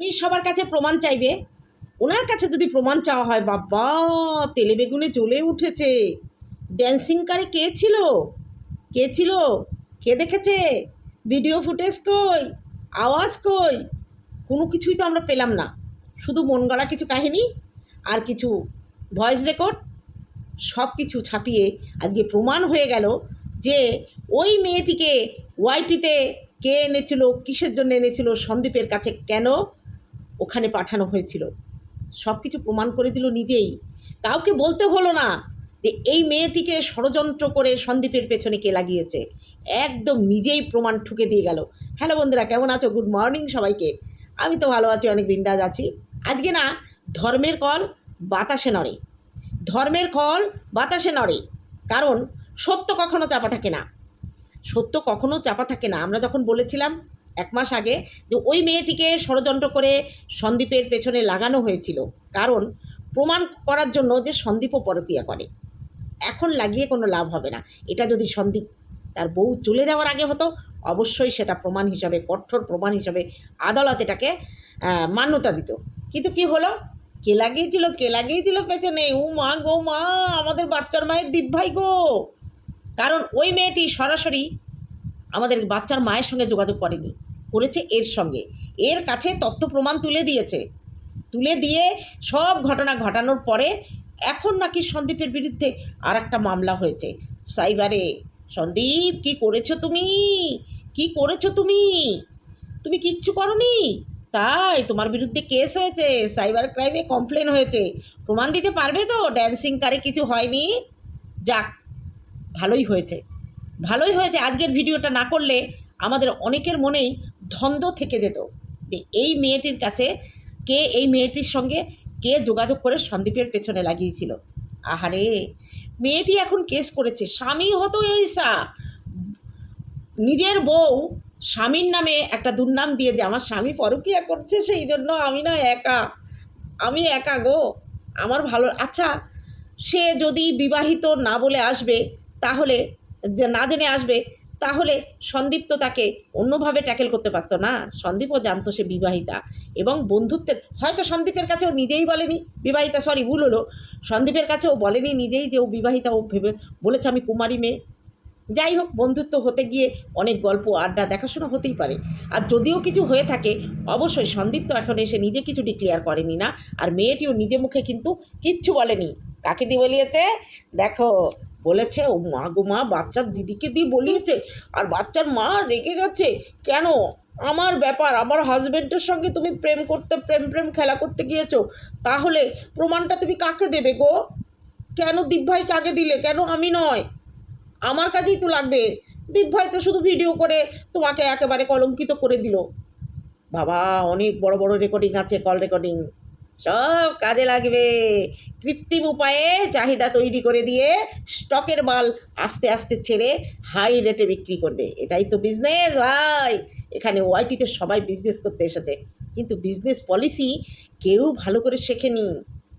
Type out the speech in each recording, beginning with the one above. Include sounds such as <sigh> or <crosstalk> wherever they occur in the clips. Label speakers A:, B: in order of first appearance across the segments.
A: উনি সবার কাছে প্রমাণ চাইবে? ওনার কাছে যদি প্রমাণ চাওয়া হয়, বাবা, তেলে বেগুনে জ্বলে উঠেছে। ড্যান্সিং কারে কে ছিল? কে ছিল? কে দেখেছে? ভিডিও ফুটেজ কই? আওয়াজ কই? কোনো কিছুই তো আমরা পেলাম না। শুধু মন গড়া কিছু কাহিনী আর কিছু ভয়েস রেকর্ড সব কিছু ছাপিয়ে আজকে প্রমাণ হয়ে গেল যে ওই মেয়েটিকে ওয়াইটিতে কে এনেছিল, কিসের জন্য এনেছিল সন্দীপের কাছে কেন ওখানে পাঠানো হয়েছিল। সব কিছু প্রমাণ করে দিল নিজেই। কাউকে বলতে হলো না যে এই মেয়েটিকে ষড়যন্ত্র করে সন্দীপের পেছনে কে লাগিয়েছে। একদম নিজেই প্রমাণ ঠুকে দিয়ে গেল। হ্যালো বন্ধুরা, কেমন আছো? গুড মর্নিং সবাইকে। আমি তো ভালো আছি, অনেক বিন্দাজ আছি। আজকে না, ধর্মের কল বাতাসে নড়ে। ধর্মের কল বাতাসে নড়ে। কারণ সত্য কখনো চাপা থাকে না। সত্য কখনো চাপা থাকে না। আমরা যখন বলেছিলাম এক মাস আগে যে ওই মেয়েটিকে ষড়যন্ত্র করে সন্দীপের পেছনে লাগানো হয়েছিল। কারণ প্রমাণ করার জন্য যে সন্দীপও পরকীয়া করে। এখন লাগিয়ে কোনো লাভ হবে না। এটা যদি সন্দীপ তার বউ চলে যাওয়ার আগে হতো, অবশ্যই সেটা প্রমাণ হিসাবে, কঠোর প্রমাণ হিসাবে আদালত এটাকে মান্যতা দিত। কিন্তু কি হলো? কে লাগিয়েছিল কে লাগিয়েছিল পেছনে? ও মা গো মা, আমাদের বাচ্চার মায়ের দীপ ভাই গো। কারণ ওই মেয়েটি সরাসরি আমাদের বাচ্চার মায়ের সঙ্গে যোগাযোগ করেনি, করেছে এর সঙ্গে। এর কাছে তথ্য প্রমাণ তুলে দিয়েছে। তুলে দিয়ে সব ঘটনা ঘটানোর পরে এখন নাকি সন্দীপের বিরুদ্ধে আর একটা মামলা হয়েছে। সাইবারে, সন্দীপ, কি করেছ তুমি? কি করেছ তুমি? তুমি কিচ্ছু করনি? তাই তোমার বিরুদ্ধে কেস হয়েছে, সাইবার ক্রাইমে কমপ্লেন হয়েছে। প্রমাণ দিতে পারবে তো? ড্যান্সিং কারে কিছু হয়নি? যাক, ভালোই হয়েছে। ভালোই হয়েছে, আজকের ভিডিওটা না করলে আমাদের অনেকের মনেই ধন্দ থেকে যেত এই মেয়েটির কাছে কে, এই মেয়েটির সঙ্গে কে যোগাযোগ করে সন্দীপের পেছনে লাগিয়েছিল। আহারে, মেয়েটি এখন কেস করেছে, স্বামী হতো এইসা নিজের বউ স্বামীর নামে একটা দুর্নাম দিয়ে যে আমার স্বামী পরকিয়া করছে, সেই জন্য আমি না একা, আমি একা গো, আমার ভালো আচ্ছা সে যদি বিবাহিত না বলে আসবে, তাহলে না জেনে আসবে, তাহলে সন্দীপ তো তাকে অন্যভাবে ট্যাকেল করতে পারতো না। সন্দীপও জানতো সে বিবাহিতা এবং বন্ধুত্বের, হয়তো সন্দীপের কাছেও নিজেই বলেনি, বিবাহিতা সরি ভুল হলো। সন্দীপের কাছেও বলেনি নিজেই যে ও বিবাহিতা, ও ভেবে বলেছে আমি কুমারী মেয়ে। যাই হোক, বন্ধুত্ব হতে গিয়ে অনেক গল্প, আড্ডা, দেখাশোনা হতেই পারে। আর যদিও কিছু হয়ে থাকে, অবশ্যই সন্দীপ তো এখন এসে নিজে কিছু ডিক্লেয়ার করেনি না। আর মেয়েটিও নিজে মুখে কিন্তু কিচ্ছু বলেনি। কাকে দিয়ে বলিয়েছে? দেখো বলেছে, ও মা গো মা, বাচ্চার দিদিকে দিয়ে বলিয়েছে, আর বাচ্চার মা রেগে গেছে। কেন? আমার ব্যাপার, আমার হাজবেন্ডের সঙ্গে তুমি প্রেম করতে, প্রেম প্রেম খেলা করতে গিয়েছো। তাহলে প্রমাণটা তুমি কাকে দেবে গো? কেন দীপ ভাই কাকে দিলে? কেন আমি নয়? আমার কাছেই তো লাগবে। দীপ ভাই তো শুধু ভিডিও করে, তোমাকে একেবারে কলঙ্কিত করে দিল। বাবা, অনেক বড় বড় রেকর্ডিং আছে কল রেকর্ডিং সব কাজে লাগবে। কৃত্রিম উপায়ে চাহিদা তৈরি করে দিয়ে স্টকের মাল আস্তে আস্তে ছেড়ে হাই রেটে বিক্রি করবে। এটাই তো বিজনেস ভাই। এখানে ওয়াইটিতে সবাই বিজনেস করতে এসেছে। কিন্তু বিজনেস পলিসি কেউ ভালো করে শেখেনি।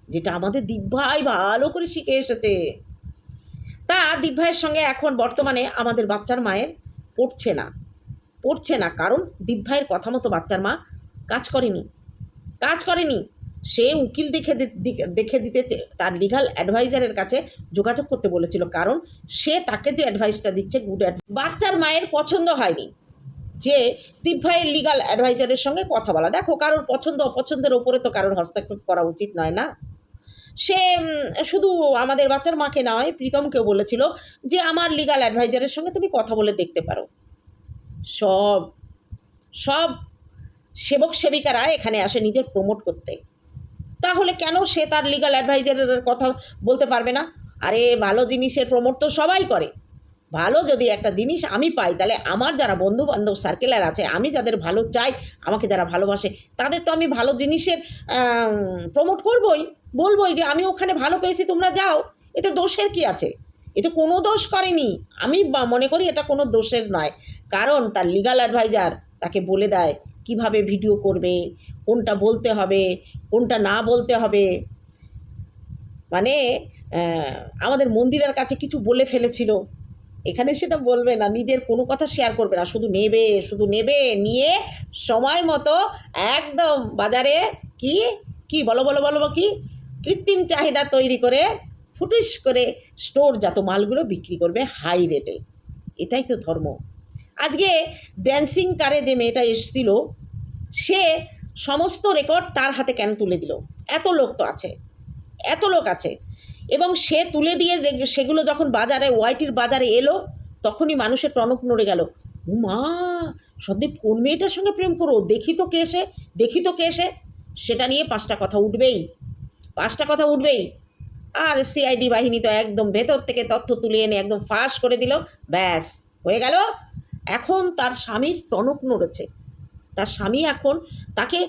A: যেটা আমাদের দীপ ভাই ভালো করে শিখে এসেছে। তা দীপ ভাইয়ের সঙ্গে এখন বর্তমানে আমাদের বাচ্চার মায়ের পড়ছে না। পড়ছে না। কারণ দীপ ভাইয়ের কথা মতো বাচ্চার মা কাজ করেনি। কাজ করেনি। সে উকিল দেখে দেখে দিতে তার লিগাল অ্যাডভাইজারের কাছে যোগাযোগ করতে বলেছিল। কারণ সে তাকে যে অ্যাডভাইসটা দিচ্ছে গুড বাচ্চার মায়ের পছন্দ হয়নি। যে দীপ লিগাল অ্যাডভাইজারের সঙ্গে কথা বলা। দেখো, কারোর পছন্দ, অপছন্দের ওপরে তো কারোর হস্তক্ষেপ করা উচিত নয় না? সে শুধু আমাদের বাচ্চার মাকে নয়, প্রীতমকেও বলেছিল যে আমার লিগাল অ্যাডভাইজারের সঙ্গে তুমি কথা বলে দেখতে পারো। সব সব সেবক সেবিকারা এখানে আসে নিজের প্রমোট করতে। তাহলে কেন সে তার লিগাল অ্যাডভাইজারের কথা বলতে পারবে না? আরে ভালো জিনিসের প্রমোট তো সবাই করে। ভালো যদি একটা জিনিস আমি পাই, তাহলে আমার যারা বন্ধু বান্ধব সার্কেলার আছে, আমি যাদের ভালো চাই, আমাকে যারা ভালোবাসে, তাদের তো আমি ভালো জিনিসের প্রমোট করবই। বলবোই যে আমি ওখানে ভালো পেয়েছি, তোমরা যাও। এতে দোষের কি আছে? এটা কোনো দোষ করেনি। আমি মনে করি এটা কোনো দোষের নয়। কারণ তার লিগাল অ্যাডভাইজার তাকে বলে দেয়, কীভাবে ভিডিও করবে কোনটা বলতে হবে, কোনটা না বলতে হবে। মানে আমাদের মন্দিরের কাছে কিছু বলে ফেলেছিল। এখানে সেটা বলবে না, নিজের কোনো কথা শেয়ার করবে না। শুধু নেবে শুধু নেবে, নিয়ে সময় মতো একদম বাজারে কি কি বলো বলো বলো কি? কৃত্রিম চাহিদা তৈরি করে ফুটিস করে স্টোর স্টোরজাত মালগুলো বিক্রি করবে হাই রেটে এটাই তো ধর্ম। আজকে ড্যান্সিং কারে যে মেয়েটা এসেছিল, সে সমস্ত রেকর্ড তার হাতে কেন তুলে দিল? এত লোক তো আছে। এত লোক আছে। এবং সে তুলে দিয়ে সেগুলো যখন বাজারে ওয়াইটির বাজারে এলো, তখনই মানুষের টনক নড়ে গেল। মা সন্দীপ, কোন মেয়েটার সঙ্গে প্রেম করো? দেখি তো কে এসে দেখি তো কে এসে সেটা নিয়ে পাঁচটা কথা উঠবেই। পাঁচটা কথা উঠবেই। আর সিআইডি বাহিনী তো একদম ভেতর থেকে তথ্য তুলে এনে একদম ফাঁস করে দিল। ব্যাস, হয়ে গেল। এখন তার স্বামীর টনক নড়েছে। তার স্বামী এখন তাকে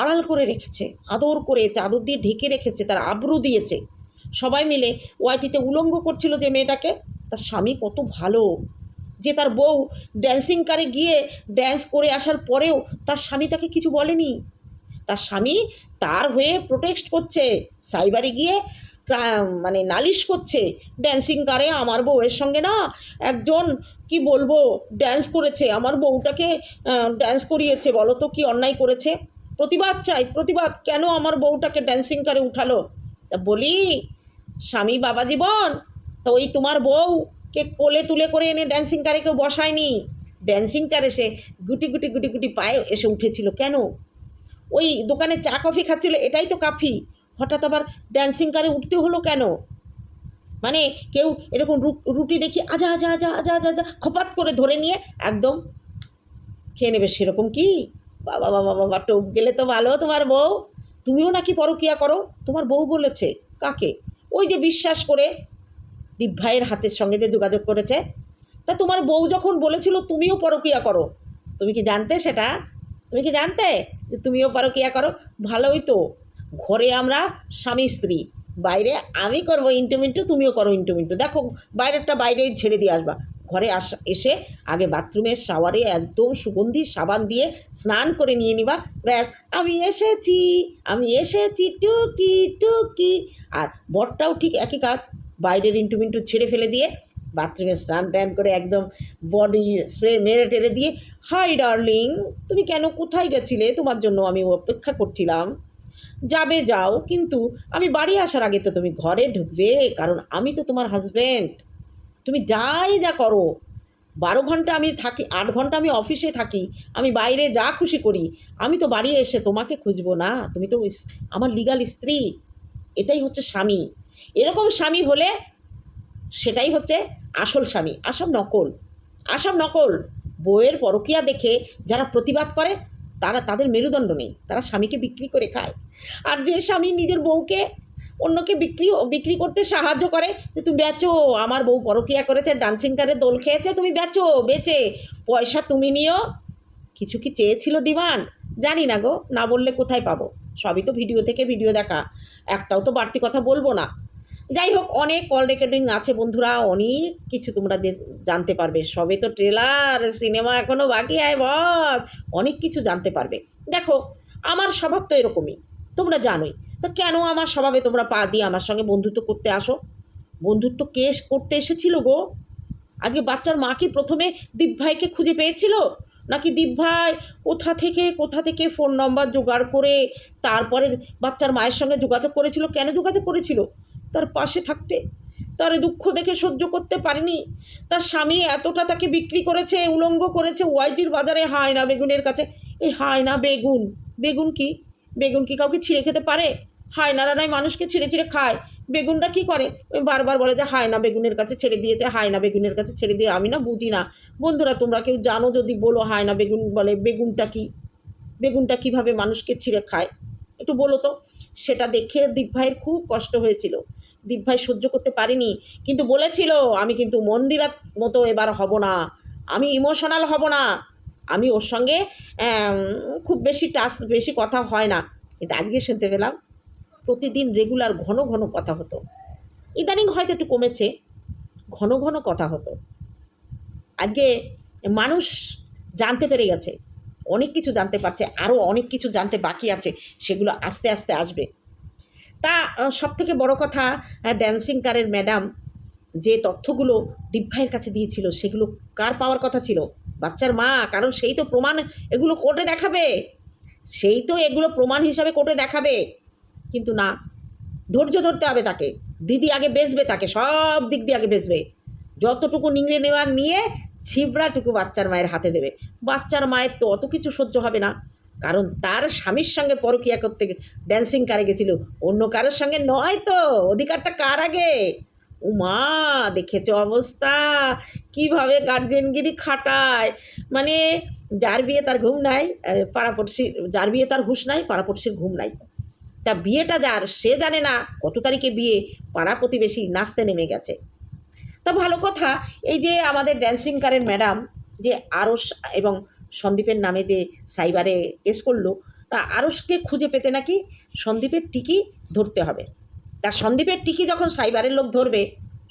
A: আড়াল করে রেখেছে, আদর করে, চাদর দিয়ে ঢেকে রেখেছে, তার আব্রু দিয়েছে। সবাই মিলে ওয়াইটিতে উলঙ্গ করছিল যে মেয়েটাকে। তার স্বামী কত ভালো। যে তার বউ ড্যান্সিং কারে গিয়ে ড্যান্স করে আসার পরেও তার স্বামী তাকে কিছু বলেনি। তার স্বামী তার হয়ে প্রোটেক্ট করছে। সাইবারে গিয়ে মানে নালিশ করছে ড্যান্সিং কারে, আমার বউয়ের সঙ্গে না একজন, কি বলব ড্যান্স করেছে, আমার বউটাকে ড্যান্স করিয়েছে বলো তো কি অন্যায় করেছে? প্রতিবাদ চাই, প্রতিবাদ, কেন আমার বউটাকে ড্যান্সিং কারে উঠালো? তা বলি, স্বামী বাবা জীবন, তো ওই তোমার বউকে কোলে তুলে করে এনে ড্যান্সিং কারে কেউ বসায়নি? ড্যান্সিং কারে সে গুটি গুটি গুটি গুটি পায়ে এসে উঠেছিল, কেন? ওই দোকানে চা কফি খাচ্ছিল, এটাই তো কাফি। হঠাৎ আবার ড্যান্সিং কারে উঠতে হলো কেন? মানে কেউ এরকম রুটি দেখি আজা আজা আজা আজা আজা আজা, খপাত করে ধরে নিয়ে একদম খেয়ে নেবে। সেরকম কি? বাবা বাবা বাবা, টোপ গেলে তো ভালো তোমার বউ। তুমিও নাকি পরকিয়া করো? তোমার বউ বলেছে। কাকে? ওই যে বিশ্বাস করে দীপ ভাইয়ের হাতের সঙ্গে যে যোগাযোগ করেছে। তা তোমার বউ যখন বলেছিল তুমিও পরকিয়া করো, তুমি কি জানতে সেটা? তুমি কি জানতে যে তুমিও পরকিয়া করো? ভালোই তো। ঘরে আমরা স্বামী, স্ত্রী। বাইরে আমি করব ইন্টু মিন্টু তুমিও করো ইন্টু মিন্টু দেখো, বাইরেরটা বাইরেই ছেড়ে দিয়ে আসবা। ঘরে আস, এসে আগে বাথরুমের শাওয়ারে একদম সুগন্ধি সাবান দিয়ে স্নান করে নিয়ে নিবা। ব্যাস, আমি এসেছি আমি এসেছি, টুকি টুকি। আর বরটাও ঠিক একই কাজ, বাইরের ইন্টু মিন্টু ছেড়ে ফেলে দিয়ে বাথরুমে স্নান ট্যান করে একদম বডি স্প্রে মেরে টেরে দিয়ে হাই ডার্লিং তুমি কেন কোথায় গেছিলে? তোমার জন্য আমি অপেক্ষা করছিলাম। যাবে, যাও। কিন্তু আমি বাড়ি আসার আগে তো তুমি ঘরে ঢুকবে, কারণ আমি তো তোমার হাজব্যান্ড তুমি যাই যা করো। বারো ঘণ্টা আমি থাকি, আট ঘণ্টা আমি অফিসে থাকি, আমি বাইরে যা খুশি করি। আমি তো বাড়ি এসে তোমাকে খুঁজবো না। তুমি তো আমার লিগাল স্ত্রী। এটাই হচ্ছে স্বামী। এরকম স্বামী হলে সেটাই হচ্ছে আসল স্বামী। আসল নকল। আসল নকল। বইয়ের পরকিয়া দেখে যারা প্রতিবাদ করে তারা তাদের মেরুদণ্ড নেই। তারা স্বামীকে বিক্রি করে খায়। আর যে স্বামী নিজের বউকে অন্যকে বিক্রি বিক্রি করতে সাহায্য করে, যে তুমি বেচো, আমার বউ পরকিয়া করেছে ডান্সিং কারে দোল খেয়েছে, তুমি বেচো, বেচে, পয়সা তুমি নিও। কিছু কি চেয়েছিল ডিমান্ড? জানি না গো, না বললে কোথায় পাবো? সবই তো ভিডিও থেকে ভিডিও দেখা। একটাও তো বাড়তি কথা বলব না। যাই হোক, অনেক কল রেকর্ডিং আছে বন্ধুরা, অনেক কিছু তোমরা জানতে পারবে। সবে তো ট্রেলার সিনেমা এখনও বাকি, আয় বস, অনেক কিছু জানতে পারবে। দেখো, আমার স্বভাব তো এরকমই, তোমরা জানোই। তো কেন আমার স্বভাবে তোমরা পা দিয়ে আমার সঙ্গে বন্ধুত্ব করতে আসো? বন্ধুত্ব কেস করতে এসেছিল গো? আজকে বাচ্চার মা কি প্রথমে দীপ ভাইকে খুঁজে পেয়েছিল? নাকি দীপ ভাই কোথা থেকে কোথা থেকে ফোন নম্বর জোগাড় করে, তারপরে বাচ্চার মায়ের সঙ্গে যোগাযোগ করেছিল? কেন যোগাযোগ করেছিল? তার পাশে থাকতে। তার দুঃখ দেখে সহ্য করতে পারেনি। তার স্বামী এতটা তাকে বিক্রি করেছে, উলঙ্গ করেছে, ওয়াইটির বাজারে হায় না বেগুনের কাছে। এই হায় না বেগুন বেগুন কি? বেগুন কি কাউকে ছিঁড়ে খেতে পারে? হায়নারা নয় মানুষকে ছিঁড়ে ছিঁড়ে খায়। বেগুনটা কি করে? বারবার বলে যে হায়না বেগুনের কাছে ছেড়ে দিয়েছে, হায়না বেগুনের কাছে ছেড়ে দিয়ে আমি না বুঝি না। বন্ধুরা, তোমরা কেউ জানো যদি বলো হায়না বেগুন বলে বেগুনটা কি? বেগুনটা কীভাবে মানুষকে ছিঁড়ে খায়? একটু বলো তো। সেটা দেখে দীপ খুব কষ্ট হয়েছিল। দীপ ভাই সহ্য করতে পারিনি। কিন্তু বলেছিল, আমি কিন্তু মন্দিরার মতো এবার হব না। আমি ইমোশনাল হব না। আমি ওর সঙ্গে খুব বেশি টাচ বেশি কথা হয় না। কিন্তু আজকে শুনতে পেলাম, প্রতিদিন রেগুলার ঘন ঘন কথা হতো। ইদানিং হয়তো একটু কমেছে, ঘন ঘন কথা হতো। আজকে মানুষ জানতে পেরে গেছে, অনেক কিছু জানতে পারছে আরও অনেক কিছু জানতে বাকি আছে, সেগুলো আস্তে আস্তে আসবে। তা সব থেকে বড় কথা ড্যান্সিং কারের ম্যাডাম যে তথ্যগুলো দীপভাইয়ের কাছে দিয়েছিল, সেগুলো কার পাওয়ার কথা ছিল? বাচ্চার মা, কারণ সেই তো প্রমাণ এগুলো কোর্টে দেখাবে। সেই তো এগুলো প্রমাণ হিসাবে কোর্টে দেখাবে। কিন্তু না, ধৈর্য ধরতে হবে তাকে। দিদি আগে বেচবে তাকে, সব দিক দিয়ে আগে বেচবে। যতটুকু নিংড়ে নেওয়ার নিয়ে ছিবড়াটুকু বাচ্চার মায়ের হাতে দেবে। বাচ্চার মায়ের তো অত কিছু সহ্য হবে না। কারণ তার স্বামীর সঙ্গে পরকিয়া করতে ড্যান্সিং কারে গেছিল? অন্য কারোর সঙ্গে নয় তো। অধিকারটা কার আগে? উমা দেখেছ অবস্থা। কীভাবে গার্জেনগিরি খাটায়? মানে যার বিয়ে তার ঘুম নাই আহ, পাড়াপড়শি যার বিয়ে তার হুঁশ নাই পাড়াপড়শির ঘুম নাই। তা বিয়েটা যার সে জানে না কত তারিখে বিয়ে পাড়া প্রতিবেশী নাচতে নেমে গেছে। তা ভালো কথা এই যে আমাদের ড্যান্সিং কারের ম্যাডাম যে আরস এবং সন্দীপের নামে যে সাইবারে কেস করল, তা আরসকে খুঁজে পেতে নাকি সন্দীপের টিকি ধরতে হবে। তা সন্দীপের টিকি যখন সাইবারের লোক ধরবে,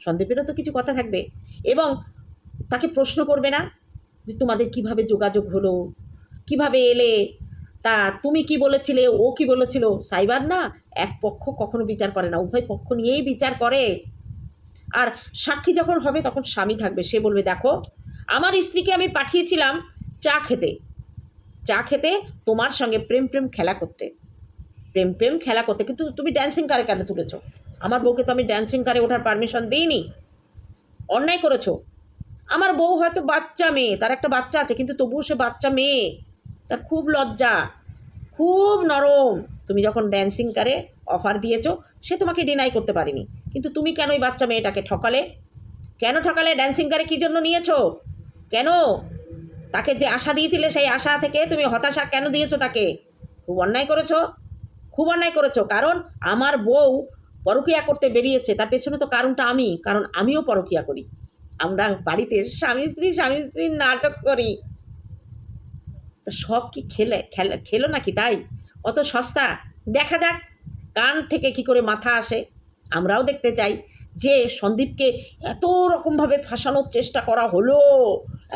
A: সন্দীপেরও তো কিছু কথা থাকবে এবং তাকে প্রশ্ন করবে না যে তোমাদের কীভাবে যোগাযোগ হলো, কীভাবে এলে, তা তুমি কি বলেছিলে, ও কি বলেছিল, সাইবার না এক পক্ষ কখনো বিচার করে না, উভয় পক্ষ নিয়েই বিচার করে। আর সাক্ষী যখন হবে তখন স্বামী থাকবে, সে বলবে, দেখো, আমার স্ত্রীকে আমি পাঠিয়েছিলাম চা খেতে। চা খেতে তোমার সঙ্গে প্রেম প্রেম খেলা করতে। প্রেম প্রেম খেলা করতে। কিন্তু তুমি ড্যান্সিং কারে কেন তুলেছো? আমার বউকে তো আমি ড্যান্সিং কারে ওঠার পারমিশন দিইনি। অন্যায় করেছ। আমার বউ হয়তো বাচ্চা মেয়ে, তার একটা বাচ্চা আছে, কিন্তু তবুও সে বাচ্চা মেয়ে। তার খুব লজ্জা, খুব নরম। তুমি যখন ড্যান্সিং কারে অফার দিয়েছ, সে তোমাকে ডিনাই করতে পারেনি। কিন্তু তুমি কেন ওই বাচ্চা মেয়েটাকে ঠকালে? কেন ঠকালে? ড্যান্সিং কারে কী জন্য নিয়েছো? কেন? তাকে যে আশা দিয়েছিলে, সেই আশা থেকে তুমি হতাশা কেন দিয়েছ তাকে? খুব অন্যায় করেছ। খুব অন্যায় করেছ। কারণ আমার বউ পরকিয়া করতে বেরিয়েছে। তার পেছনে তো কারণটা আমি। কারণ আমিও পরকিয়া করি। আমরা বাড়িতে স্বামী স্ত্রী, স্বামী স্ত্রীর নাটক করি। তো সব কি খেলে খেলে, খেলো নাকি তাই? অত সস্তা? দেখা যাক। কান থেকে কি করে মাথা আসে? আমরাও দেখতে চাই যে সন্দীপকে এত রকমভাবে ফাঁসানোর চেষ্টা করা হলো।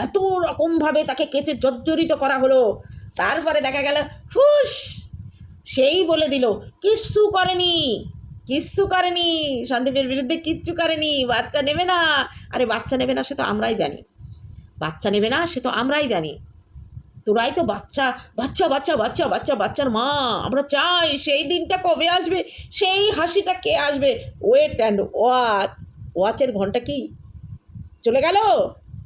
A: এত রকমভাবে তাকে কেচে জর্জরিত করা হলো। তারপরে দেখা গেল ফুস সেই বলে দিল, কিচ্ছু করেনি কিচ্ছু করেনি, সন্দীপের বিরুদ্ধে কিচ্ছু করেনি, বাচ্চা নেবে না। আরে বাচ্চা নেবে না, সে তো আমরাই জানি। বাচ্চা নেবে না, সে তো আমরাই জানি। তোরাই তো বাচ্চা বাচ্চা বাচ্চা বাচ্চা বাচ্চা, বাচ্চার মা। আমরা চাই সেই দিনটা কবে আসবে, সেই হাসিটা কে আসবে? ওয়েট অ্যান্ড ওয়াচ ওয়াচের ঘণ্টা কি? চলে গেল?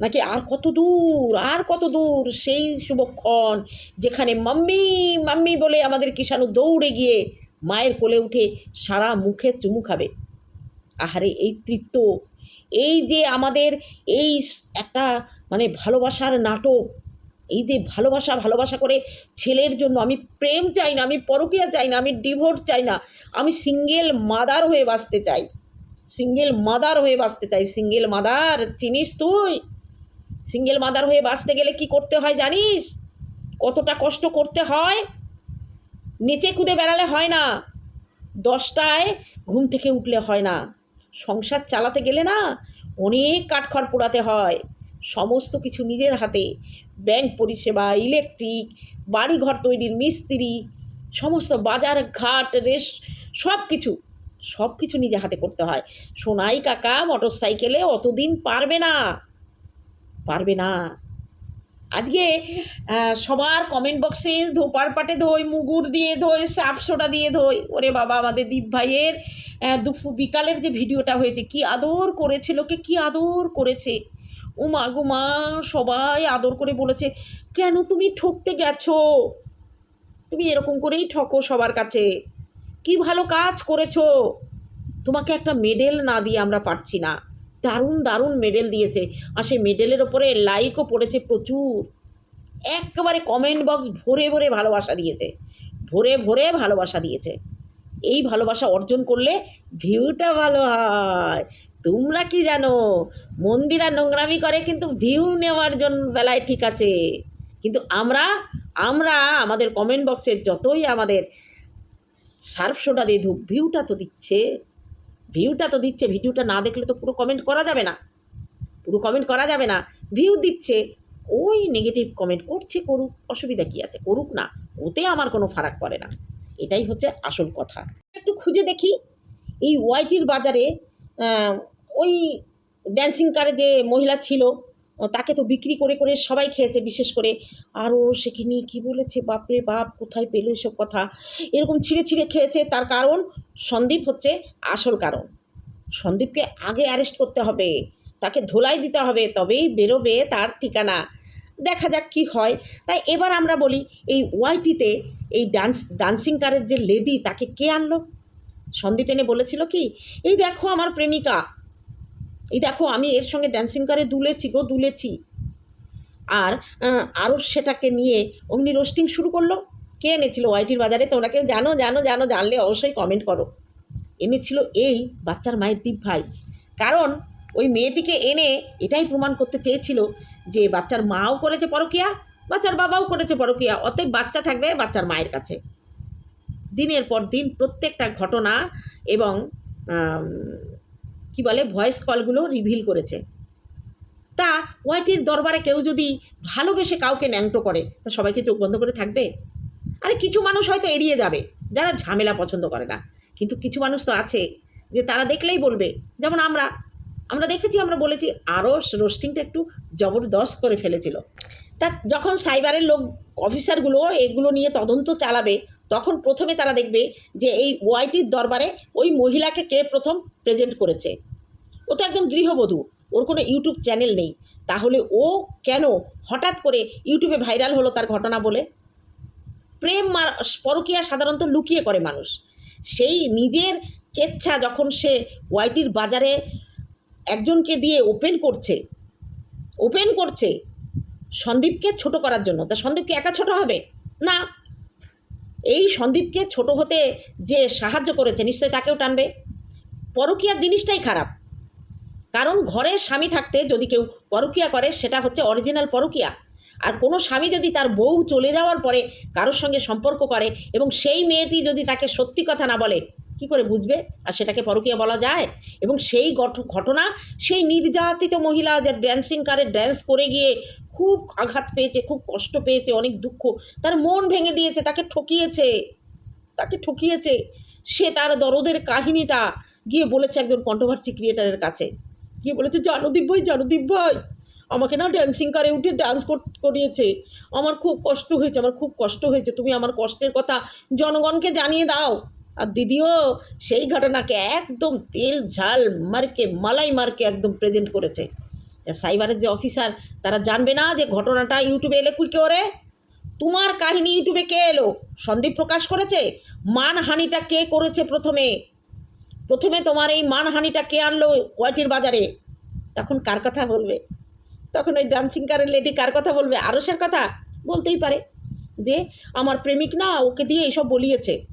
A: নাকি আর কত দূর, আর কত দূর সেই শুভক্ষণ যেখানে মাম্মি মাম্মি বলে আমাদের কিষাণু দৌড়ে গিয়ে মায়ের কোলে উঠে সারা মুখে চুমু খাবে। আহারে, এই তৃপ্ত, এই যে আমাদের এই একটা মানে ভালোবাসার নাটক, এই যে ভালোবাসা ভালোবাসা করে ছেলের জন্য আমি প্রেম চাই না, আমি পরকিয়া চাই না, আমি ডিভোর্স চাই না, আমি সিঙ্গেল মাদার হয়ে বাঁচতে চাই। সিঙ্গেল মাদার হয়ে বাঁচতে চাই, সিঙ্গেল মাদার চিনিস তুই? সিঙ্গেল মাদার হয়ে বাঁচতে গেলে কি করতে হয় জানিস? কতটা কষ্ট করতে হয়। নিচে কুদে বেড়ালে হয় না। দশটায় ঘুম থেকে উঠলে হয় না। সংসার চালাতে গেলে না অনেক কাঠখড় পোড়াতে হয়। সমস্ত কিছু নিজের হাতে। ব্যাংক পরিষেবা, ইলেকট্রিক, বাড়িঘর তৈরির মিস্ত্রি, সমস্ত বাজার ঘাট, রেস, সব কিছু। সব কিছু নিজে হাতে করতে হয়। সোনাই কাকা মোটর সাইকেলে অতদিন পারবে না। পারবে না। আজকে সবার কমেন্ট বক্সে ধোপার পাটে ধোয় মুগুর দিয়ে ধোয় সাপ সোডা দিয়ে ধোয় ওরে বাবা, আমাদের দীপ ভাইয়ের দুপুর বিকালের যে ভিডিওটা হয়েছে, কি আদর করেছে লোকে কি আদর করেছে? উমা গুমা সবাই আদর করে বলেছে, কেন তুমি ঠকতে গেছো? তুমি এরকম করেই ঠকো সবার কাছে। কি ভালো কাজ করেছ? তোমাকে একটা মেডেল না দিয়ে আমরা পারছি না। দারুণ দারুণ মেডেল দিয়েছে। আর সেই মেডেলের ওপরে লাইকও পড়েছে প্রচুর। একেবারে কমেন্ট বক্স ভরে ভরে ভালোবাসা দিয়েছে। ভরে ভরে ভালোবাসা দিয়েছে। এই ভালোবাসা অর্জন করলে ভিউটা ভালো হয়। তোমরা কি জানো? মন্দিরা নোংরামি করে কিন্তু ভিউ নেওয়ার জন্য বেলায় ঠিক আছে। কিন্তু আমরা আমরা আমাদের কমেন্ট বক্সে যতই আমাদের সার্ফ সোডা দিয়ে ধুক ভিউটা তো দিচ্ছে। ভিউটা তো দিচ্ছে, ভিডিওটা না দেখলে তো পুরো কমেন্ট করা যাবে না। পুরো কমেন্ট করা যাবে না। ভিউ দিচ্ছে, ওই নেগেটিভ কমেন্ট করছে করুক, অসুবিধা কী আছে? করুক না, ওতে আমার কোনো ফারাক পড়ে না। এটাই হচ্ছে আসল কথা। একটু খুঁজে দেখি, এই ওয়াইটির বাজারে ওই ড্যান্সিং কারে যে মহিলা ছিল তাকে তো বিক্রি করে করে সবাই খেয়েছে, বিশেষ করে আরও সেখানে কী বলেছে, বাপরে বাপ, কোথায় পেল এসব কথা? এরকম ছিঁড়ে ছিঁড়ে খেয়েছে, তার কারণ সন্দীপ হচ্ছে আসল কারণ। সন্দীপকে আগে অ্যারেস্ট করতে হবে, তাকে ধোলাই দিতে হবে, তবেই বেরোবে তার ঠিকানা। দেখা যাক কি হয়। তাই এবার আমরা বলি, এই ওয়াইটিতে এই ডান্স ডান্সিং কারের যে লেডি তাকে কে আনলো? সন্দীপ এনে বলেছিল কি, এই দেখো আমার প্রেমিকা। এই দেখো, আমি এর সঙ্গে ড্যান্সিং কারে দুলেছি গো, দুলেছি। আর আরও সেটাকে নিয়ে অমনি রোস্টিং শুরু করল। কে এনেছিল ওয়াইটির বাজারে? তোমরা কেউ জানো জানো জানো, জানলে অবশ্যই কমেন্ট করো। এনেছিল এই বাচ্চার মায়ের দীপ ভাই। কারণ, ওই মেয়েটিকে এনে এটাই প্রমাণ করতে চেয়েছিল যে বাচ্চার মাও করেছে পরকিয়া, বাচ্চার বাবাও করেছে পরকিয়া, অতএব বাচ্চা থাকবে বাচ্চার মায়ের কাছে। দিনের পর দিন প্রত্যেকটা ঘটনা এবং কি বলে, ভয়েস কলগুলো রিভিল করেছে। তা ওয়াইটির দরবারে কেউ যদি ভালোবেসে কাউকে ন্যাংটো করে, তা সবাইকে চোখ বন্ধ করে থাকবে? আরে কিছু মানুষ হয়তো এড়িয়ে যাবে, যারা ঝামেলা পছন্দ করে না। কিন্তু কিছু মানুষ তো আছে যে তারা দেখলেই বলবে। যেমন আমরা আমরা দেখেছি, আমরা বলেছি আরও রোস্টিংটা একটু জবরদস্ত করে ফেলেছিল। তা যখন সাইবারের লোক, অফিসারগুলো এগুলো নিয়ে তদন্ত চালাবে তখন প্রথমে তারা দেখবে যে এই ওয়াইটির দরবারে ওই মহিলাকে কে প্রথম প্রেজেন্ট করেছে। ও তো একজন গৃহবধূ, ওর কোনো ইউটিউব চ্যানেল নেই। তাহলে ও কেন হঠাৎ করে ইউটিউবে ভাইরাল হলো তার ঘটনা বলে? প্রেম পরকীয়া সাধারণত লুকিয়ে করে মানুষ। সেই নিজের কেচ্ছা যখন সে ওয়াইটির বাজারে একজনকে দিয়ে ওপেন করছে ওপেন করছে সন্দীপকে ছোট করার জন্য। তা সন্দীপকে একা ছোট হবে? না। এই সন্দীপকে ছোট হতে যে সাহায্য করেছে নিশ্চয়ই তাকেও টানবে। পরকীয়ার জিনিসটাই খারাপ। কারণ ঘরে স্বামী থাকতে যদি কেউ পরকীয়া করে, সেটা হচ্ছে অরিজিনাল পরকীয়া। আর কোনো স্বামী যদি তার বউ চলে যাওয়ার পরে কারোর সঙ্গে সম্পর্ক করে এবং সেই মেয়েটি যদি তাকে সত্যি কথা না বলে কি করে বুঝবে? আর সেটাকে পরকীয়া বলা যায়? এবং সেই ঘট- ঘটনা সেই নির্যাতিত মহিলা যে ড্যান্সিং কারে ড্যান্স করে গিয়ে খুব আঘাত পেয়েছে, খুব কষ্ট পেয়েছে, অনেক দুঃখ, তার মন ভেঙে দিয়েছে, তাকে ঠকিয়েছে তাকে ঠকিয়েছে। সে তার দরদের কাহিনীটা গিয়ে বলেছে একজন কন্ট্রোভার্সি ক্রিয়েটারের কাছে। গিয়ে বলেছে, জানুদীপ ভাই জানুদীপ ভাই, আমাকে না ড্যান্সিং কারে উঠে ডান্স করিয়েছে। আমার খুব কষ্ট হয়েছে, আমার খুব কষ্ট হয়েছে। তুমি আমার কষ্টের কথা জনগণকে জানিয়ে দাও। আর দিদিও সেই ঘটনাকে একদম তেল, ঝাল মারকে, মালাই মারকে একদম প্রেজেন্ট করেছে। সাইবারের যে অফিসার তারা জানবে না যে ঘটনাটা ইউটিউবে এলে কুই করে তোমার কাহিনী ইউটিউবে কে এলো? সন্দীপ প্রকাশ করেছে? মানহানিটা কে করেছে প্রথমে? প্রথমে তোমার এই মানহানিটা কে আনলো ওয়াইটির বাজারে? তখন কার কথা বলবে? তখন ওই ডান্সিং কারের লেডি কার কথা বলবে? আরসের কথা? বলতেই পারে। যে আমার প্রেমিক না, ওকে দিয়ে এইসব বলিয়েছে।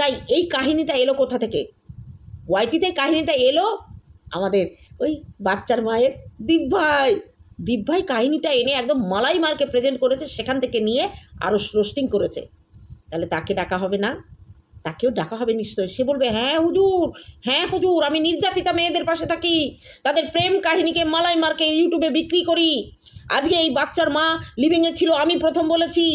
A: তাই এই কাহিনীটা এলো কোথা থেকে? ওয়াইটিতে কাহিনীটা এলো আমাদের ওই বাচ্চার মায়ের দীপ ভাই দীপ ভাই কাহিনীটা এনে একদম মালাই মারকে প্রেজেন্ট করেছে, সেখান থেকে নিয়ে আরও রোস্টিং করেছে। তাহলে তাকে ডাকা হবে না? তাকেও ডাকা হবে নিশ্চয়ই। সে বলবে হ্যাঁ হুজুর হ্যাঁ হুজুর, আমি নির্যাতিতা মেয়েদের পাশে থাকি। তাদের প্রেম কাহিনীকে মালাই মার্কে ইউটিউবে বিক্রি করি। আজকে এই বাচ্চার মা লিভিংয়ে ছিল, আমি প্রথম বলেছি।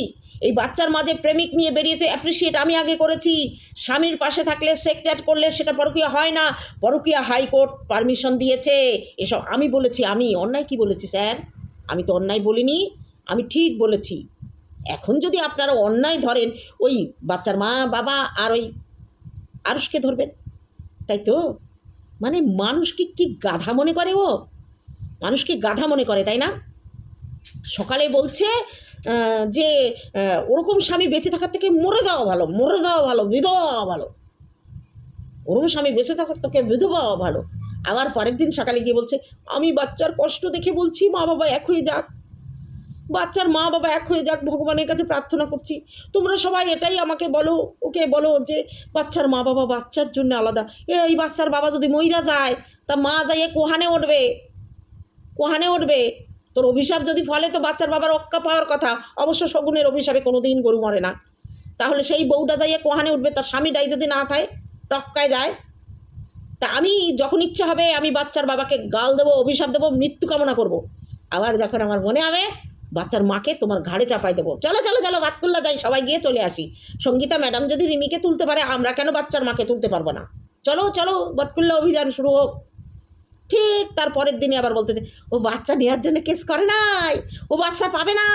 A: এই বাচ্চার মাঝে প্রেমিক নিয়ে বেরিয়েছে অ্যাপ্রিসিয়েট আমি আগে করেছি। স্বামীর পাশে থাকলে সেক্স চ্যাট করলে সেটা পরকীয়া হয় না, পরকীয়া হাইকোর্ট পারমিশন দিয়েছে। এসব আমি বলেছি, আমি অন্যায় কি বলেছি স্যার? আমি তো অন্যায় বলিনি, আমি ঠিক বলেছি। এখন যদি আপনারা অন্যায় ধরেন, ওই বাচ্চার মা, বাবা আর ওই আরুষকে ধরবেন, তাই তো? মানে মানুষকে কি গাধা মনে করে ও? মানুষকে গাধা মনে করে, তাই না? সকালে বলছে যে ওরকম স্বামী বেঁচে থাকার থেকে মরে যাওয়া ভালো, মরে যাওয়া ভালো, বিধবা ভালো। ওরকম স্বামী বেঁচে থাকার থেকে বিধবা ভালো। আবার পরের দিন সকালে গিয়ে বলছে, আমি বাচ্চার কষ্ট দেখে বলছি, মা বাবা এক হয়ে যাক। বাচ্চার মা বাবা এক হয়ে যাক, ভগবানের কাছে প্রার্থনা করছি। তোমরা সবাই এটাই আমাকে বলো, ওকে বলো যে, বাচ্চার মা বাবা বাচ্চার জন্য আলাদা। এই বাচ্চার বাবা যদি মইরা যায়, তা মা যাইয়ে কোহানে উঠবে? কোহানে উঠবে? তোর অভিশাপ যদি ফলে তো বাচ্চার বাবার রক্ষা পাওয়ার কথা। অবশ্য শগুনের অভিশাপে কোনো দিন গরু মরে না। তাহলে সেই বউটা যাইয়ে কোহানে উঠবে, তার স্বামীটাই যদি না থাকে টক্কায় যায়। তা আমি যখন ইচ্ছা হবে, আমি বাচ্চার বাবাকে গাল দেবো, অভিশাপ দেবো, মৃত্যু কামনা করব। আবার যখন আমার মনে হবে বাচ্চার মাকে তোমার ঘাড়ে চাপাই দেবো। চলো চলো চলো, বাতকুল্লা যাই, সবাই গিয়ে চলে আসি। সঙ্গীতা ম্যাডাম যদি রিমিকে তুলতে পারে, আমরা কেন বাচ্চার মাকে তুলতে পারব না? চলো চলো, বাতকুল্লা অভিযান শুরু হোক। ঠিক তার পরের দিনই আবার বলতে ও বাচ্চা নেওয়ার জন্য কেস করে নাই, ও বাচ্চা পাবে না,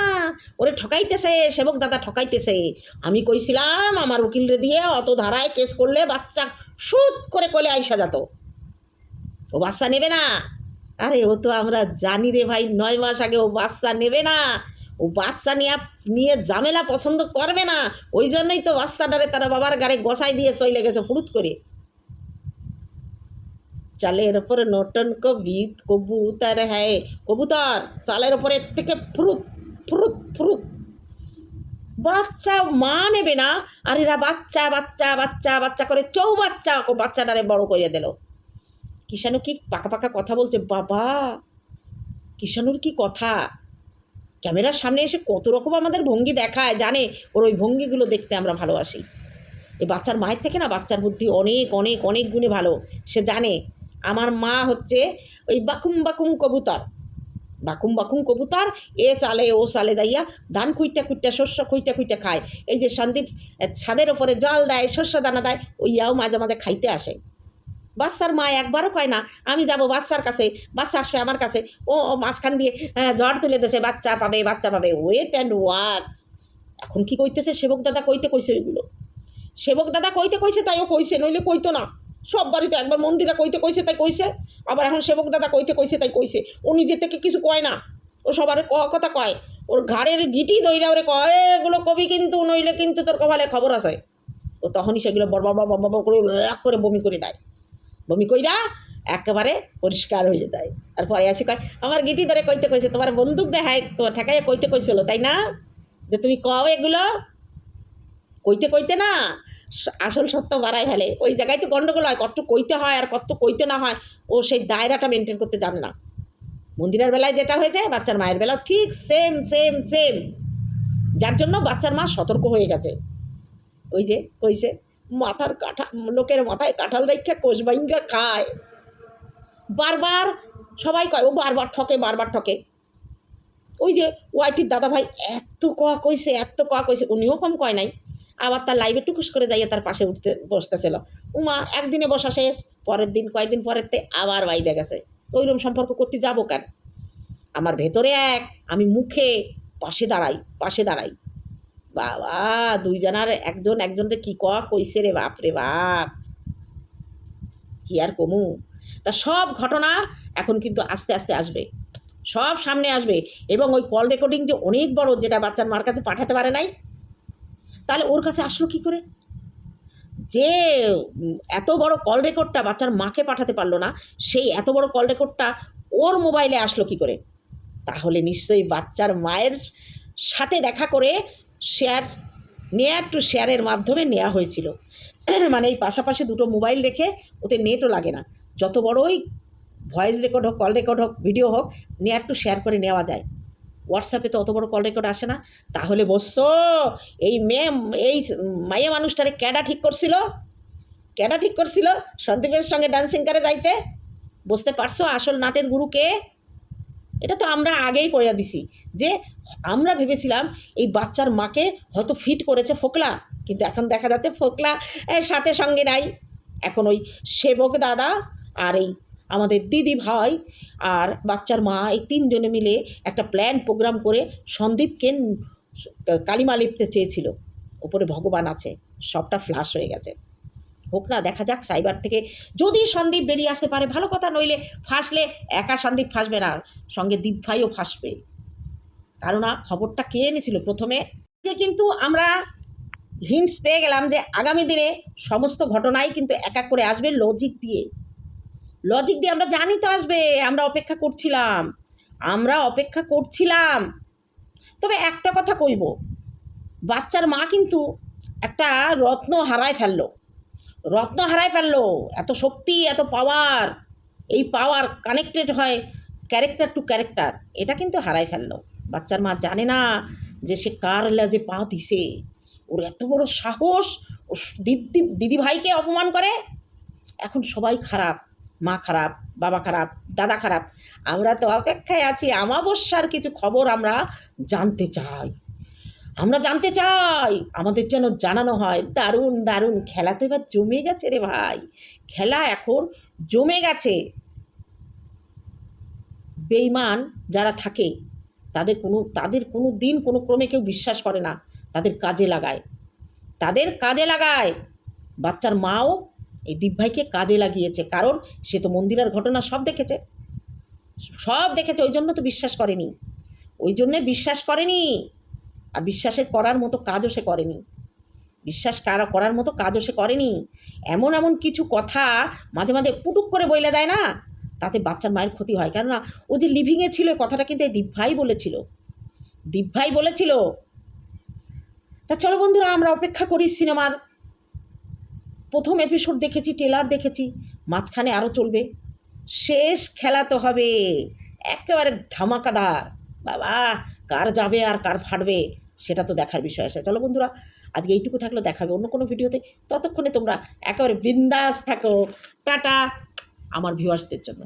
A: ওরে ঠকাইতেছে, সেবক দাদা ঠকাইতেছে। আমি কইছিলাম, আমার উকিলরে দিয়ে অত ধারায় কেস করলে বাচ্চা সুদ করে কোলে আইসা যেত। ও বাচ্চা নেবে না। আরে, ও তো আমরা জানি রে ভাই, নয় মাস আগে ও বাচ্চা নেবে না। ও বাচ্চা নিয়ে নিয়ে ঝামেলা পছন্দ করবে না। ওই জন্যই তো বাচ্চাটারে তারা বাবার গাড়ি গসাই দিয়ে চলে গেছে ফুরুত করে। চালের ওপরে নটন কবিত কবুতর হ্যায় কবুতর, চালের ওপরে থেকে ফ্রুত ফ্রুত ফ্রুত। বাচ্চা মা নেবে না, আর এরা বাচ্চা বাচ্চা বাচ্চা বাচ্চা করে চৌ বাচ্চা বাচ্চাটারে বড় করে দিল। কিষাণু কি পাকা পাকা কথা বলছে? বাবা, কিষাণুর কি কথা? ক্যামেরার সামনে এসে কত রকম আমাদের ভঙ্গি দেখায়, জানে? ওর ওই ভঙ্গিগুলো দেখতে আমরা ভালোবাসি। এই বাচ্চার মায়ের থেকে না বাচ্চার বুদ্ধি অনেক অনেক অনেক গুণে ভালো। সে জানে আমার মা হচ্ছে ওই বাকুম বাকুম কবুতর। বাকুম বাকুম কবুতর, এ চালে, ও চালে যাইয়া ধান খুইটা খুইটা, শস্য খুইটা খুইটা খায়। এই যে সন্দীপ ছাদের ওপরে জল দেয়, শস্য দানা দেয়, ওইয়াও মাঝে মাঝে খাইতে আসে। বাচ্চার মা একবারও কয় না, আমি যাব বাচ্চার কাছে, বাচ্চা আসবে আমার কাছে। ও মাঝখান দিয়ে ঝড় তুলে দেছে বাচ্চা পাবে বাচ্চা পাবে। ওয়েট অ্যান্ড ওয়াচ এখন কি কইতেছে? সেবক দাদা কইতে কইছে ওইগুলো সেবক দাদা কইতে কইছে তাই ও কইছে, নইলে কইতো না। সব বাড়িতে একবার মন্দিরে কইতে কইছে, তাই কইছে। আবার এখন সেবক দাদা কইতে কইছে, তাই কইছে। ও নিজে থেকে কিছু কয় না, ও সবার ক কথা কয়। ওর ঘাড়ের গিটি দইরা ওরে কয় এগুলো কবি কিন্তু, নইলে কিন্তু তোর কপালে খবর আছে। ও তখনই সেগুলো বড় বড় বড় করে এক করে বমি করে দেয়। বমি কইরা একেবারে পরিষ্কার হয়ে যায়। আর পরে আসি কয়, আমার গিটি ধরে কইতে কইছে, তোমার বন্দুক দেখায়, তোমার ঠেকাইয়া কইতে কইছিল, তাই না? যে তুমি কও এগুলো, কইতে কইতে না আসল সত্য বাড়াই ফেলে। ওই জায়গায় তো গন্ডগোল হয়, কত কইতে হয় আর কত কইতে না হয়, ও সেই দায়রাটা মেনটেন করতে জানে না। মন্দিরের বেলায় যেটা হয়েছে বাচ্চার মায়ের বেলাও ঠিক সেম সেম সেম যার জন্য বাচ্চার মা সতর্ক হয়ে গেছে। ওই যে কইছে, মাথার কাঠা, লোকের মাথায় কাঁঠাল রেখা কোষবাইঙ্গা খায়। বারবার সবাই কয়, ও বারবার ঠকে বারবার ঠকে। ওই যে ওয়াইটির দাদা ভাই এত কয়া কইছে, এত কয়া কইছে, উনিও কম কয় নাই। আবার তার লাইভে টুকুস করে যাইয়ে তার পাশে উঠতে, বসতেছিল। উমা, একদিনে বসা শেষ, পরের দিন কয়েকদিন পরের তে আবার বাইরে গেছে। ওইরকম সম্পর্ক করতে যাব কেন? আমার ভেতরে এক, আমি মুখে পাশে দাঁড়াই পাশে দাঁড়াই। বাবা, দুইজনার একজন একজনরে কি কয়া কইছে রে বাপ রে বাপ। কি আর কমু? তা সব ঘটনা এখন কিন্তু আস্তে আস্তে আসবে। সব সামনে আসবে। এবং ওই কল রেকর্ডিং যে অনেক বড়, যেটা বাচ্চার মার কাছে পাঠাতে পারে নাই তাহলে ওর কাছে আসলো কি করে? যে এত বড় কল রেকর্ডটা বাচ্চার মাকে পাঠাতে পারল না, সেই এত বড় কল রেকর্ডটা ওর মোবাইলে আসলো কি করে? তাহলে নিশ্চয়ই বাচ্চার মায়ের সাথে দেখা করে শেয়ার নেয়ার টু শেয়ারের মাধ্যমে নেওয়া হয়েছিল। <clears throat> মানে এই পাশাপাশি দুটো মোবাইল রেখে ওতে নেটও লাগে না। যত বড়ই ভয়েস রেকর্ড হোক কল রেকর্ড হোক ভিডিও হোক, নেয়ার টু শেয়ার করে নেওয়া যায়। হোয়াটসঅ্যাপে তো অত বড় কল রেকর্ড আসে না। তাহলে বসছো, এই মেয়ে, এই মাইয়া মানুষটারে ক্যাডা ঠিক করছিল? ক্যাডা ঠিক করছিল? সন্দীপের সঙ্গে ডান্সিং করে যাইতে? বুঝতে পারছ আসল নাটের গুরুকে? এটা তো আমরা আগেই কইয়া দিছি যে আমরা ভেবেছিলাম এই বাচ্চার মাকে হয়তো ফিট করেছে ফোকলা, কিন্তু এখন দেখা যাচ্ছে ফোকলা সাথে সঙ্গে নাই। এখন ওই সেবক দাদা আর এই আমাদের দিদি ভাই আর বাচ্চার মা, এই তিনজনে মিলে একটা প্ল্যান প্রোগ্রাম করে সন্দীপকে কালিমা লিপতে চেয়েছিল। ওপরে ভগবান আছে, সবটা ফ্লাশ হয়ে গেছে। হোক না, দেখা যাক সাইবার থেকে যদি সন্দীপ বেরিয়ে আসতে পারে, ভালো কথা, নইলে ফাঁসলে একা সন্দীপ ফাঁসবে না, সঙ্গে দীপ ভাইও ফাঁসবে। কারণ না খবরটা কে এনেছিল? প্রথমে কিন্তু আমরা হিন্টস পেয়ে গেলাম যে আগামী দিনে সমস্ত ঘটনাই কিন্তু এক এক করে আসবে লজিক দিয়ে। লজিক দিয়ে আমরা জানি তো আসবে, আমরা অপেক্ষা করছিলাম, আমরা অপেক্ষা করছিলাম। তবে একটা কথা কইব, বাচ্চার মা কিন্তু একটা রত্ন হারায় ফেলল, রত্ন হারায় ফেলল, এত শক্তি, এত পাওয়ার এই পাওয়ার কানেক্টেড হয় ক্যারেক্টার টু ক্যারেক্টার এটা কিন্তু হারায় ফেলল। বাচ্চার মা জানে না যে সে কার যে পা দিছে, ওর এত বড় সাহস ও দিদি দিদি ভাইকে অপমান করে, এখন সবাই খারাপ। মা খারাপ, বাবা খারাপ, দাদা খারাপ, আমরা তো অপেক্ষায় আছি আমাবস্যার কিছু খবর আমরা জানতে চাই। আমরা জানতে চাই, আমাদের যেন জানানো হয়, দারুণ দারুণ, খেলা তো এবার জমে গেছে রে ভাই, খেলা এখন জমে গেছে। বেইমান যারা থাকে, তাদের কোনো তাদের কোনো দিন, কোনো ক্রমে কেউ বিশ্বাস করে না, তাদের কাজে লাগায়। তাদের কাজে লাগায়, বাচ্চার মাও এই দীপ ভাইকে কাজে লাগিয়েছে, কারণ সে তো মন্দিরের ঘটনা সব দেখেছে। সব দেখেছে, ওই জন্য তো বিশ্বাস করেনি। ওই জন্যে বিশ্বাস করেনি। আর বিশ্বাসের করার মতো কাজও সে করেনি। বিশ্বাস কারা করার মতো কাজও সে করেনি। এমন এমন কিছু কথা মাঝে মাঝে পুটুক করে বইলে দেয় না? তাতে বাচ্চার মায়ের ক্ষতি হয়। কেননা ও যে লিভিংয়ে ছিল কথাটা কিন্তু এই দীপ ভাই বলেছিল। দীপ ভাই বলেছিল। তা চলো বন্ধুরা, আমরা অপেক্ষা করি সিনেমার প্রথম এপিসোড দেখেছি টেলার দেখেছি, মাঝখানে আরও চলবে। শেষ খেলা তো হবে একেবারে ধামাকাদার। বাবা, কার যাবে আর কার ফাটবে, সেটা তো দেখার বিষয় আছে। চলো বন্ধুরা, আজকে এইটুকু থাকলে দেখাবে অন্য কোনো ভিডিওতে। ততক্ষণে তোমরা একেবারে বিন্দাস থাকো। টাটা, আমার ভিউয়ার্সদের জন্য।